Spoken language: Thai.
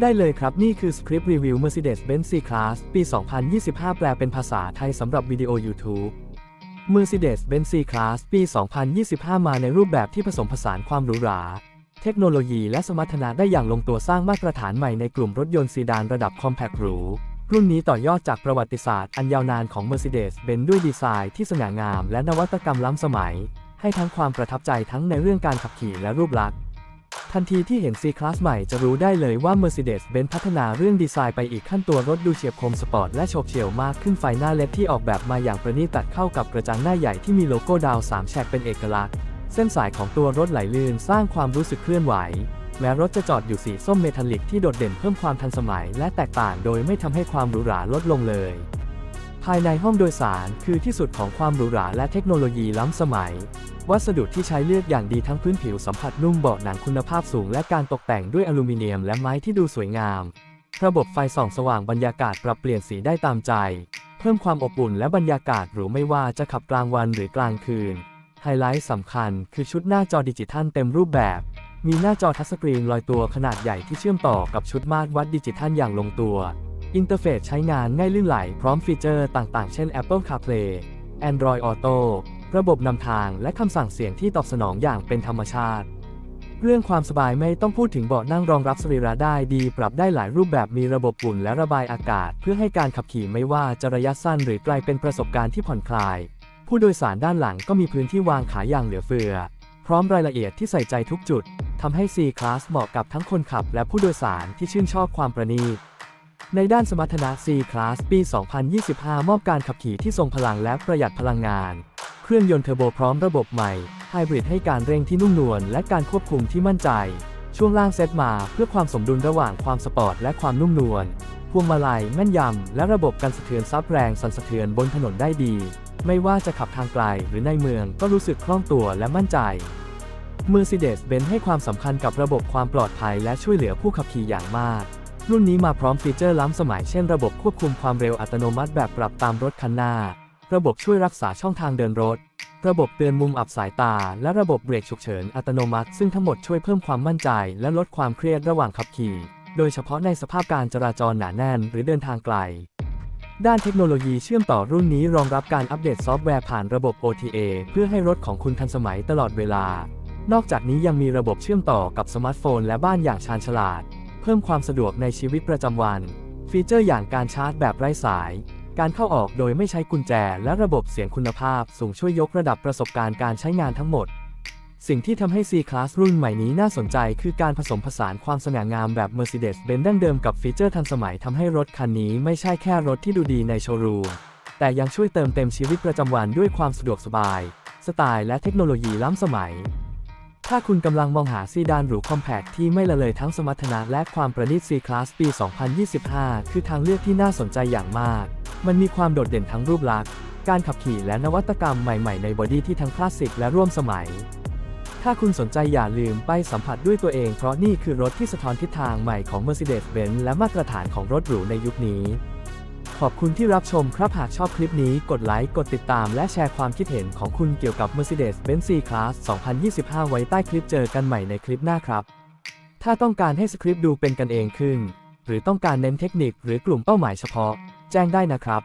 ได้เลยครับ นี่คือสคริปต์รีวิว Mercedes-Benz C-Class ปี 2025 แปลเป็นภาษาไทยสำหรับวิดีโอ YouTube Mercedes-Benz C-Class ปี 2025 มาในรูปแบบที่ผสมผสานความหรูหรา เทคโนโลยีและสมรรถนะได้อย่างลงตัวสร้างมาตรฐานใหม่ในกลุ่มรถยนต์ซีดานระดับคอมแพคหรูรุ่นนี้ต่อยอดจากประวัติศาสตร์อันยาวนานของ Mercedes-Benz ด้วยดีไซน์ที่สง่างามและนวัตกรรมล้ำสมัย ให้ทั้งความประทับใจทั้งในเรื่องการขับขี่และรูปลักษณ์ ทันทีที่เห็น C-Class ใหม่จะรู้ได้เลยว่า Mercedes-Benz พัฒนาเรื่องดีไซน์ไปอีกขั้นตัวรถดูเฉียบคมสปอร์ตและโฉบเฉี่ยวมากขึ้นไฟหน้าเล็ดที่ออกแบบมาอย่างประณีตตัดเข้ากับกระจังหน้าใหญ่ที่มีโลโก้ดาว 3 แฉกเป็นเอกลักษณ์ เส้นสายของตัวรถไหลลื่นสร้างความรู้สึกเคลื่อนไหว แม้รถจะจอดอยู่สีส้มเมทัลลิกที่โดดเด่นเพิ่มความทันสมัย และแตกต่างโดยไม่ทำให้ความหรูหราลดลงเลย ภายในห้องโดยสารคือที่สุดของความหรูหราและเทคโนโลยีล้ำสมัย วัสดุที่ใช้เลือกอย่างดีทั้งพื้นผิวสัมผัสนุ่มเบาะหนังคุณภาพสูง และการตกแต่งด้วยอลูมิเนียมและไม้ที่ดูสวยงาม ระบบไฟส่องสว่างบรรยากาศปรับเปลี่ยนสีได้ตามใจ เพิ่มความอบอุ่นและบรรยากาศหรูไม่ว่าจะขับกลางวันหรือกลางคืน ไฮไลท์สำคัญคือชุดหน้าจอดิจิทัลเต็มรูปแบบ มีหน้าจอทัชสกรีนลอยตัวขนาดใหญ่ที่เชื่อมต่อกับชุดมาตรวัดดิจิทัลอย่างลงตัว อินเทอร์เฟซใช้งานง่ายลื่นไหลพร้อมฟีเจอร์ต่างๆ เช่น Apple CarPlay Android Auto ระบบนำทางและคำสั่งเสียงที่ตอบสนองอย่างเป็นธรรมชาติ เรื่องความสบายไม่ต้องพูดถึงเบาะนั่งรองรับสรีระได้ดี ปรับได้หลายรูปแบบมีระบบอุ่นและระบายอากาศ เพื่อให้การขับขี่ไม่ว่าจะระยะสั้นหรือไกลเป็นประสบการณ์ที่ผ่อนคลาย ผู้โดยสารด้านหลังก็มีพื้นที่วางขาอย่างเหลือเฟือ พร้อมรายละเอียดที่ใส่ใจทุกจุดทำให้ C-Class เหมาะกับทั้งคนขับ และผู้โดยสารที่ชื่นชอบความประณีต ในด้านสมรรถนะ C-Class ปี 2025 มอบการขับขี่ที่ทรงพลังและประหยัดพลังงาน เครื่องยนต์เทอร์โบพร้อมระบบใหม่ไฮบริดให้การเร่งที่นุ่มนวลและการควบคุมที่มั่นใจ ช่วงล่างเซตมาเพื่อความสมดุลระหว่างความสปอร์ตและความนุ่มนวลพวงมาลัยแม่นยำ และระบบกันสะเทือนซับแรงสั่นสะเทือนบนถนนได้ดี ไม่ว่าจะขับทางไกลหรือในเมืองก็รู้สึกคล่องตัวและมั่นใจ Mercedes-Benz ให้ความสำคัญกับระบบความปลอดภัยและช่วยเหลือผู้ขับขี่อย่างมาก รุ่นนี้มาพร้อมฟีเจอร์ล้ำสมัยเช่นระบบควบคุมความเร็วอัตโนมัติแบบปรับตามรถคันหน้า ระบบช่วยรักษาช่องทางเดินรถ ระบบเตือนมุมอับสายตา และระบบเบรกฉุกเฉินอัตโนมัติ ซึ่งทั้งหมดช่วยเพิ่มความมั่นใจ และลดความเครียดระหว่างขับขี่ โดยเฉพาะในสภาพการจราจรหนาแน่นหรือเดินทางไกล ด้านเทคโนโลยีเชื่อมต่อรุ่นนี้รองรับการอัปเดตซอฟต์แวร์ผ่านระบบ OTA เพื่อให้รถของคุณทันสมัยตลอดเวลา นอกจากนี้ยังมีระบบเชื่อมต่อกับสมาร์ทโฟน และบ้านอย่างชาญฉลาด เพิ่มความสะดวกในชีวิตประจำวัน ฟีเจอร์อย่างการชาร์จแบบไร้สาย การเข้าออกโดยไม่ใช้กุญแจ และระบบเสียงคุณภาพสูงช่วยยกระดับประสบการณ์การใช้งานทั้งหมด สิ่งที่ทำให้ C-Class รุ่นใหม่นี้น่าสนใจคือการผสมผสานความสง่างามแบบ Mercedes-Benz ดั้งเดิมกับฟีเจอร์ทันสมัยทำให้รถคันนี้ไม่ใช่แค่รถที่ดูดีในโชว์รูมแต่ยังช่วยเติมเต็มชีวิตประจำวันด้วยความสะดวกสบาย สไตล์และเทคโนโลยีล้ำสมัย ถ้าคุณกำลังมองหาซีดานหรูคอมแพคที่ไม่ละเลยทั้งสมรรถนะและความประณีต C-Class ปี 2025 คือทางเลือกที่น่าสนใจอย่างมาก มันมีความโดดเด่นทั้งรูปลักษณ์ การขับขี่และนวัตกรรมใหม่ๆในบอดี้ที่ทั้งคลาสสิกและร่วมสมัย ถ้าคุณสนใจอย่าลืมไปสัมผัสด้วยตัวเองเพราะนี่คือรถที่สะท้อนทิศทางใหม่ของ Mercedes-Benz และมาตรฐานของรถหรูในยุคนี้ ขอบคุณที่รับชมครับหากชอบคลิปนี้กดไลค์ กดติดตามและแชร์ความคิดเห็นของคุณเกี่ยวกับ Mercedes-Benz C-Class 2025 ไว้ใต้คลิปเจอกันใหม่ในคลิปหน้าครับ ถ้าต้องการให้สคริปต์ดูเป็นกันเองขึ้น หรือต้องการเน้นเทคนิคหรือกลุ่มเป้าหมายเฉพาะ แจ้งได้นะครับ